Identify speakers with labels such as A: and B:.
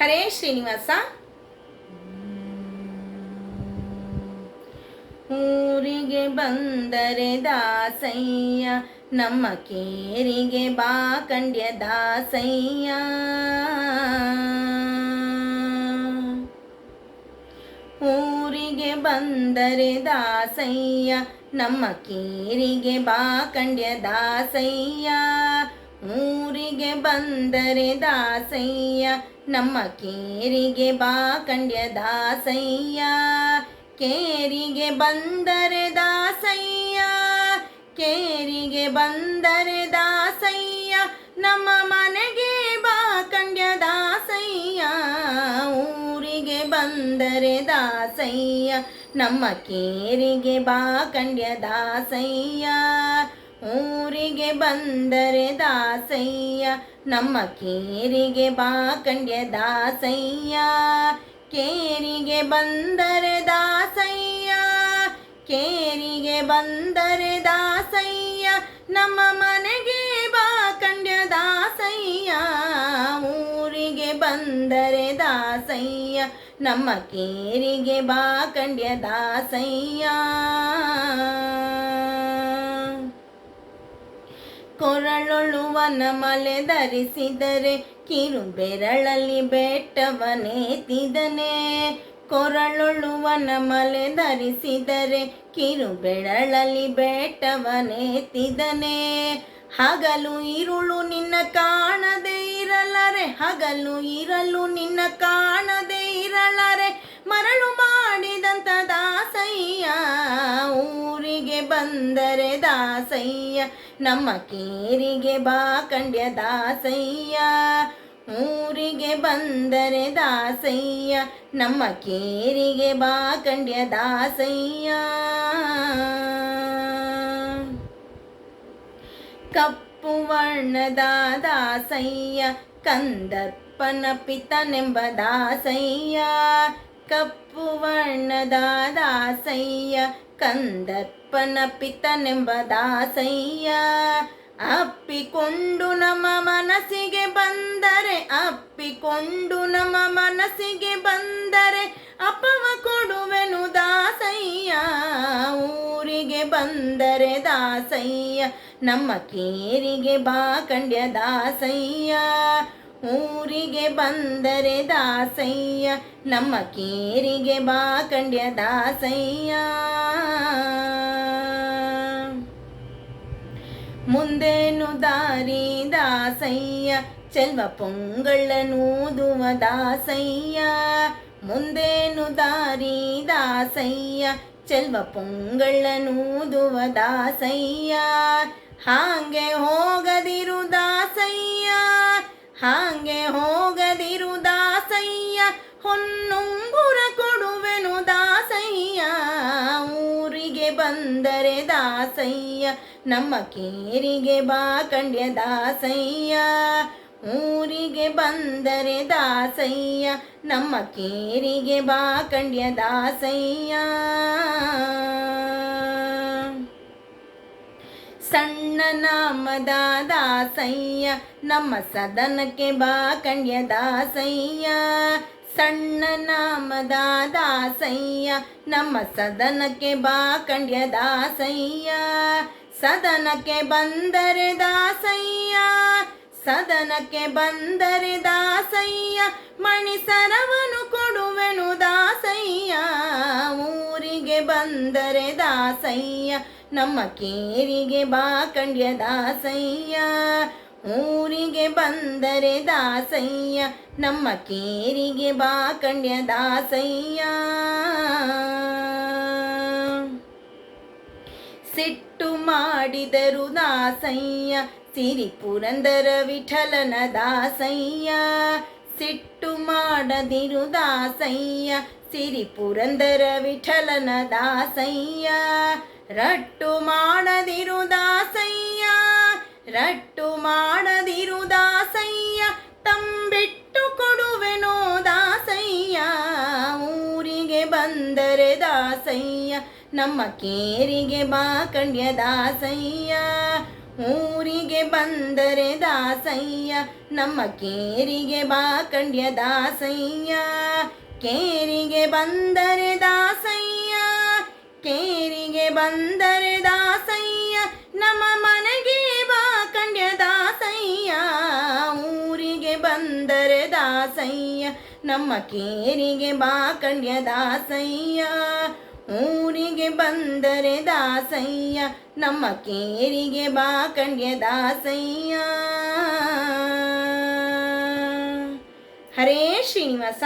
A: ಹರೇ ಶ್ರೀನಿವಾಸ. ಊರಿಗೆ ಬಂದರೆ ದಾಸಯ್ಯ, ನಮ್ಮ ಕೇರಿಗೆ ಬಾ ಕಂಡ್ಯ ದಾಸಯ್ಯ. ಊರಿಗೆ ಬಂದರೆ ದಾಸಯ್ಯ, ನಮ್ಮ ಕೇರಿಗೆ ಬಾ ಕಂಡ್ಯ ದಾಸಯ್ಯ. ಊರಿಗೆ ಬಂದರೆ ದಾಸಯ್ಯ, ನಮ್ಮ ಕೇರಿಗೆ ಬಾ ಕಂಡ್ಯ ದಾಸಯ್ಯ. ಕೇರಿಗೆ ಬಂದರೆ ದಾಸಯ್ಯ, ಕೇರಿಗೆ ಬಂದರೆ ದಾಸಯ್ಯ, ನಮ್ಮ ಮನೆಗೆ ಬಾ ಕಂಡ್ಯ ದಾಸಯ್ಯ. ಊರಿಗೆ ಬಂದರೆ ದಾಸಯ್ಯ, ನಮ್ಮ ಕೇರಿಗೆ ಬಾ ಕಂಡ್ಯ ದಾಸಯ್ಯ. ಊರಿಗೆ ಬಂದರೆ ದಾಸಯ್ಯ, ನಮ್ಮ ಕೇರಿಗೆ ಬಾ ಕಂಡ್ಯ ದಾಸಯ್ಯ. ಕೇರಿಗೆ ಬಂದರೆ ದಾಸಯ್ಯ, ಕೇರಿಗೆ ಬಂದರೆ ದಾಸಯ್ಯ, ನಮ್ಮ ಮನೆಗೆ ಬಾ ಕಂಡ್ಯ ದಾಸಯ್ಯ. ಊರಿಗೆ ಬಂದರೆ ದಾಸಯ್ಯ, ನಮ್ಮ ಕೇರಿಗೆ ಬಾ ಕಂಡ್ಯ ದಾಸಯ್ಯ. ಕೊರಳೊಳುವನ ಮಲೆ ಧರಿಸಿದರೆ ಕಿರು ಬೆರಳಲ್ಲಿ ಬೆಟ್ಟವನೇತಿದನೆ ಕೊರಳೊಳುವನ ಮಲೆ ಧರಿಸಿದರೆ ಕಿರು ಬೆರಳಲ್ಲಿ ಬೆಟ್ಟವನೇತಿದನೆ ಹಗಲು ಇರುಳು ನಿನ್ನ ಕಾಣದೆ ಇರಲರೆ, ಹಗಲು ಇರಲು ನಿನ್ನ ಕಾಣದೆ ಇರಲರೆ, ಮರಳು ಮಾಡಿದಂತ ದಾಸಯ್ಯ, ಊರಿಗೆ ಬಂದರೆ ದಾಸಯ್ಯ, ನಮ್ಮ ಕೇರಿಗೆ ಬಾ ಕಂಡ್ಯ ದಾಸಯ್ಯ. ಊರಿಗೆ ಬಂದರೆ ದಾಸಯ್ಯ, ನಮ್ಮ ಕೇರಿಗೆ ಬಾ ಕಂಡ್ಯ ದಾಸಯ್ಯ. ಕಪ್ಪು ವರ್ಣದ ದಾಸಯ್ಯ ಕಂದಪ್ಪನ ಪಿತನೆಂಬ ದಾಸಯ್ಯ. ಕಪ್ಪು ವರ್ಣದ ದಾಸಯ್ಯ ಕಂದಪ್ಪನ ಪಿತನೆಂಬ ದಾಸಯ್ಯ. ಅಪ್ಪಿಕೊಂಡು ನಮ್ಮ ಮನಸ್ಸಿಗೆ ಬಂದರೆ, ಅಪ್ಪಿಕೊಂಡು ನಮ್ಮ ಮನಸ್ಸಿಗೆ ಬಂದರೆ ಅಪವ ಕೊಡುವೆನು ದಾಸಯ್ಯ. ಊರಿಗೆ ಬಂದರೆ ದಾಸಯ್ಯ, ನಮ್ಮ ಕೇರಿಗೆ ಬಾ ಕಂಡ್ಯ ದಾಸಯ್ಯ. ಊರಿಗೆ ಬಂದರೆ ದಾಸಯ್ಯ, ನಮ್ಮ ಕೇರಿಗೆ ಬಾ ಕಂಡ್ಯ ದಾಸಯ್ಯ. ಮುಂದೇನು ದಾರಿ ದಾಸಯ್ಯ, ಚೆಲ್ವ ಪೊಂಗಳನೂದುವ ದಾಸಯ್ಯ. ಮುಂದೇನು ದಾರಿ ದಾಸಯ್ಯ, ಚೆಲ್ವ ಪೊಂಗಳನೂದುವ ದಾಸಯ್ಯ. ಹಾಗೆ ಹೋಗದಿರು ದಾಸಯ್ಯ ಹಾಗೆ ಹೋಗದಿರು ದಾಸಯ್ಯ ಹೊನ್ನುಂಗುರ ಕೊಡುವೆನು ದಾಸಯ್ಯ. ಊರಿಗೆ ಬಂದರೆ ದಾಸಯ್ಯ, ನಮ್ಮ ಕೇರಿಗೆ ಬಾ ಕಂಡ್ಯ ದಾಸಯ್ಯ. ಊರಿಗೆ ಬಂದರೆ ದಾಸಯ್ಯ, ನಮ್ಮ ಕೇರಿಗೆ ಬಾ ಕಂಡ್ಯ ದಾಸಯ್ಯ. ಸಣ್ಣ ನಾಮದ ದಾಸಯ್ಯ ನಮ್ಮ ಸದನಕ್ಕೆ ಬಾ ಕಣ್ಯ ದಾಸಯ್ಯ. ಸಣ್ಣ ನಾಮದ ದಾಸಯ್ಯ ನಮ್ಮ ಸದನಕ್ಕೆ ಬಾ ಕಣ್ಯ ದಾಸಯ್ಯ. ಸದನಕ್ಕೆ ಬಂದರೆ ದಾಸಯ್ಯ, ಸದನಕ್ಕೆ ಬಂದರೆ ದಾಸಯ್ಯ. ಮಣಿಸರವನು ಕೊಡುವೆನು ದಾಸಯ್ಯ, ಊರಿಗೆ ಬಂದರೆ ದಾಸಯ್ಯ. ನಮ್ಮ ಕೇರಿಗೆ ಬಾ ಕಂಡ್ಯ ದಾಸಯ್ಯ. ಊರಿಗೆ ಬಂದರೆ ದಾಸಯ್ಯ. ನಮ್ಮ ಕೇರಿಗೆ ಬಾ ಕಂಡ್ಯ ದಾಸಯ್ಯ. ಸಿಟ್ಟು ಮಾಡಿದರು ದಾಸಯ್ಯ. ಸಿರಿ ಪುರಂದರ ವಿಠಲನ ದಾಸಯ್ಯ. ಸಿಟ್ಟು ಮಾಡದಿರು ದಾಸಯ್ಯ. ಸಿರಿ ಪುರಂದರ ವಿಠಲನ ದಾಸಯ್ಯ. ರಟ್ಟು ಮಾಡದಿರು ದಾಸಯ್ಯ, ರಟ್ಟು ಮಾಡದಿರು ದಾಸಯ್ಯ, ತಂಬಿಟ್ಟು ಕೊಡುವೆನೋ ದಾಸಯ್ಯ, ಊರಿಗೆ ಬಂದರೆ ದಾಸಯ್ಯ, ನಮ್ಮ ಕೇರಿಗೆ ಬಾ ಕಂಡ್ಯ ದಾಸಯ್ಯ, ಊರಿಗೆ ಬಂದರೆ ದಾಸಯ್ಯ, ನಮ್ಮ ಕೇರಿಗೆ ಬಾ ಕಂಡ್ಯ ದಾಸಯ್ಯ, ಕೇರಿಗೆ ಬಂದರೆ ದಾಸಯ್ಯ. ಬಂದರೆ ದಾಸಯ್ಯ, ನಮ್ಮ ಮನೆಗೆ ಬಾ ಕಂಡ್ಯ ದಾಸಯ್ಯ. ಊರಿಗೆ ಬಂದರೆ ದಾಸಯ್ಯ, ನಮ್ಮ ಕೇರಿಗೆ ಬಾ ಕಂಡ್ಯ ದಾಸಯ್ಯ. ಊರಿಗೆ ಬಂದರೆ ದಾಸಯ್ಯ, ನಮ್ಮ ಕೇರಿಗೆ ಬಾ ಕಂಡ್ಯ ದಾಸಯ್ಯ. ಹರೇ ಶ್ರೀನಿವಾಸ.